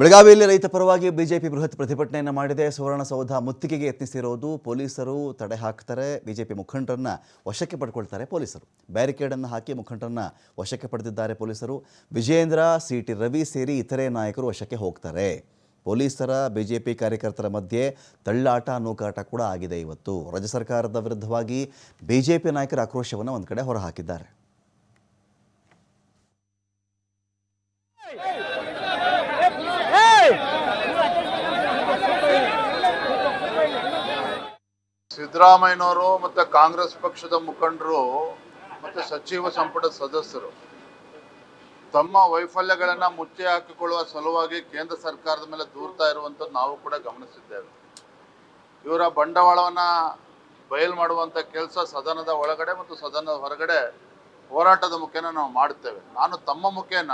ಬೆಳಗಾವಿಯಲ್ಲಿ ರೈತ ಪರವಾಗಿ ಬಿಜೆಪಿ ಬೃಹತ್ ಪ್ರತಿಭಟನೆಯನ್ನು ಮಾಡಿದೆ. ಸುವರ್ಣಸೌಧ ಮುತ್ತಿಗೆಗೆ ಯತ್ನಿಸಿರೋದು ಪೊಲೀಸರು ತಡೆ ಹಾಕ್ತಾರೆ. ಬಿಜೆಪಿ ಮುಖಂಡರನ್ನ ವಶಕ್ಕೆ ಪಡ್ಕೊಳ್ತಾರೆ ಪೊಲೀಸರು. ಬ್ಯಾರಿಕೇಡನ್ನು ಹಾಕಿ ಮುಖಂಡರನ್ನ ವಶಕ್ಕೆ ಪಡೆದಿದ್ದಾರೆ ಪೊಲೀಸರು. ವಿಜೇಂದ್ರ ಸಿ ಟಿ ರವಿ ಸೇರಿ ಇತರೆ ನಾಯಕರು ವಶಕ್ಕೆ ಹೋಗ್ತಾರೆ. ಪೊಲೀಸರ, ಬಿಜೆಪಿ ಕಾರ್ಯಕರ್ತರ ಮಧ್ಯೆ ತಳ್ಳಾಟ ನೂಕಾಟ ಕೂಡ ಆಗಿದೆ ಇವತ್ತು. ರಾಜ್ಯ ಸರ್ಕಾರದ ವಿರುದ್ಧವಾಗಿ ಬಿಜೆಪಿ ನಾಯಕರ ಆಕ್ರೋಶವನ್ನು ಒಂದು ಕಡೆ ಹೊರಹಾಕಿದ್ದಾರೆ. ಸಿದ್ದರಾಮಯ್ಯನವರು ಮತ್ತು ಕಾಂಗ್ರೆಸ್ ಪಕ್ಷದ ಮುಖಂಡರು ಮತ್ತು ಸಚಿವ ಸಂಪುಟ ಸದಸ್ಯರು ತಮ್ಮ ವೈಫಲ್ಯಗಳನ್ನು ಮುಚ್ಚಿ ಹಾಕಿಕೊಳ್ಳುವ ಸಲುವಾಗಿ ಕೇಂದ್ರ ಸರ್ಕಾರದ ಮೇಲೆ ದೂರ್ತಾ ಇರುವಂಥದ್ದು ನಾವು ಕೂಡ ಗಮನಿಸಿದ್ದೇವೆ. ಇವರ ಬಂಡವಾಳವನ್ನು ಬಯಲು ಮಾಡುವಂಥ ಕೆಲಸ ಸದನದ ಒಳಗಡೆ ಮತ್ತು ಸದನದ ಹೊರಗಡೆ ಹೋರಾಟದ ಮುಖೇನ ನಾವು ಮಾಡುತ್ತೇವೆ. ನಾನು ತಮ್ಮ ಮುಖೇನ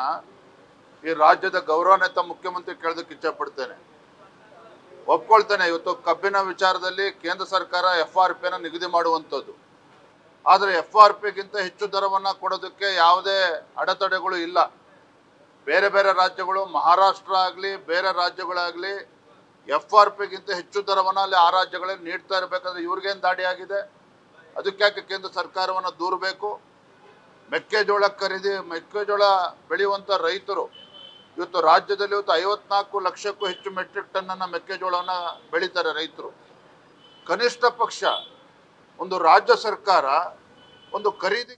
ಈ ರಾಜ್ಯದ ಗೌರವಾನ್ವಿತ ಮುಖ್ಯಮಂತ್ರಿ ಕೇಳೋದಕ್ಕೆ ಇಚ್ಛಪಡ್ತೇನೆ ಒಪ್ಕೊಳ್ತೇನೆ ಇವತ್ತು ಕಬ್ಬಿನ ವಿಚಾರದಲ್ಲಿ ಕೇಂದ್ರ ಸರ್ಕಾರ ಎಫ್ ಆರ್ ಪಿನ ನಿಗದಿ ಮಾಡುವಂಥದ್ದು. ಆದರೆ ಎಫ್ ಆರ್ ಪಿಗಿಂತ ಹೆಚ್ಚು ದರವನ್ನು ಕೊಡೋದಕ್ಕೆ ಯಾವುದೇ ಅಡೆತಡೆಗಳು ಇಲ್ಲ. ಬೇರೆ ಬೇರೆ ರಾಜ್ಯಗಳು, ಮಹಾರಾಷ್ಟ್ರ ಆಗಲಿ, ಬೇರೆ ರಾಜ್ಯಗಳಾಗಲಿ ಎಫ್ ಆರ್ ಪಿಗಿಂತ ಹೆಚ್ಚು ದರವನ್ನು ಅಲ್ಲಿ ಆ ರಾಜ್ಯಗಳಲ್ಲಿ ನೀಡ್ತಾ ಇರಬೇಕಾದ್ರೆ ಇವ್ರಿಗೇನು ದಾಡಿ ಆಗಿದೆ? ಅದಕ್ಕೆ ಕೇಂದ್ರ ಸರ್ಕಾರವನ್ನು ದೂರಬೇಕು? ಮೆಕ್ಕೆಜೋಳ ಖರೀದಿ, ಮೆಕ್ಕೆಜೋಳ ಬೆಳೆಯುವಂಥ ರೈತರು ಇವತ್ತು ರಾಜ್ಯದಲ್ಲಿ ಇವತ್ತು ಐವತ್ನಾಲ್ಕು ಲಕ್ಷಕ್ಕೂ ಹೆಚ್ಚು ಮೆಟ್ರಿಕ್ ಟನ್ನನ್ನು ಮೆಕ್ಕೆಜೋಳವನ್ನು ಬೆಳೀತಾರೆ ರೈತರು. ಕನಿಷ್ಠ ಪಕ್ಷ, ಒಂದು ರಾಜ್ಯ ಸರ್ಕಾರ, ಒಂದು ಖರೀದಿ